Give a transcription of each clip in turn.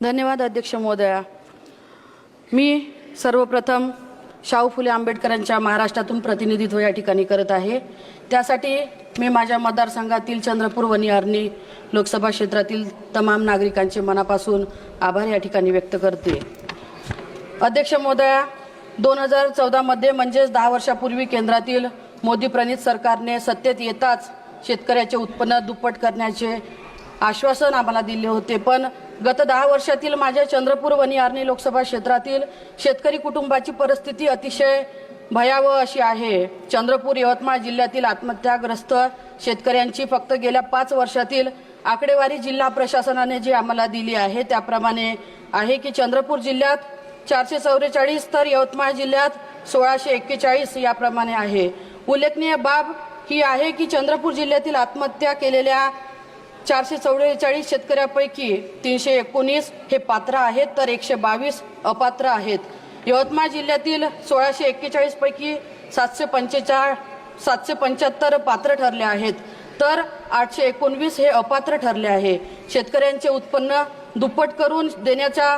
धन्यवाद अध्यक्ष महोदया. मी सर्वप्रथम शाहू फुले आंबेडकरांच्या महाराष्ट्रातून प्रतिनिधित्व या ठिकाणी करत आहे. त्यासाठी मी माझ्या मतदारसंघातील चंद्रपूर वनी लोकसभा क्षेत्रातील तमाम नागरिकांचे मनापासून आभार या ठिकाणी व्यक्त करते. अध्यक्ष महोदया दोन हजार चौदामध्ये म्हणजेच दहा वर्षापूर्वी केंद्रातील मोदी प्रणित सरकारने सत्तेत येताच शेतकऱ्याचे उत्पन्न दुप्पट करण्याचे आश्वासन आम्हाला दिले होते. पण गत दहा वर्षातील माझ्या चंद्रपूर वनी आर्णी लोकसभा क्षेत्रातील शेतकरी कुटुंबाची परिस्थिती अतिशय भयावह अशी आहे. चंद्रपूर यवतमाळ जिल्ह्यातील आत्महत्याग्रस्त शेतकऱ्यांची फक्त गेल्या पाच वर्षातील आकडेवारी जिल्हा प्रशासनाने जी आम्हाला दिली आहे त्याप्रमाणे आहे की चंद्रपूर जिल्ह्यात चारशे चौवेचाळीस तर यवतमाळ जिल्ह्यात सोळाशे एक्केचाळीस याप्रमाणे आहे. उल्लेखनीय बाब ही आहे की चंद्रपूर जिल्ह्यातील आत्महत्या केलेल्या चारशे चौवेचाळीस शेतकऱ्यापैकी तीनशे एकोणीस हे पात्र आहेत तर एकशे बावीस अपात्र आहेत. यवतमाळ जिल्ह्यातील सोळाशे एक्केचाळीस पैकी सातशे पंचेचाळ सातशे पंच्याहत्तर पात्र ठरले आहेत. तर आठशे एकोणवीस हे अपात्र ठरले आहे. शेतकऱ्यांचे उत्पन्न दुप्पट करून देण्याच्या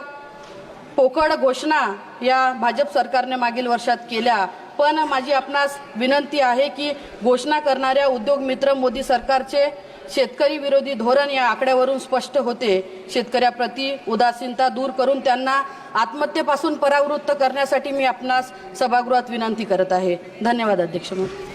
पोकळ घोषणा या भाजप सरकारने मागील वर्षात केल्या. पण माझी आपणास विनंती आहे की घोषणा करणाऱ्या उद्योग मित्र मोदी सरकारचे शेतकरी विरोधी धोरण या आकड्यावरून स्पष्ट होते. शेतकऱ्याप्रती उदासीनता दूर करून त्यांना आत्महत्येपासून परावृत्त करण्यासाठी मी आपणास सभागृहात विनंती करत आहे. धन्यवाद अध्यक्ष महोदय.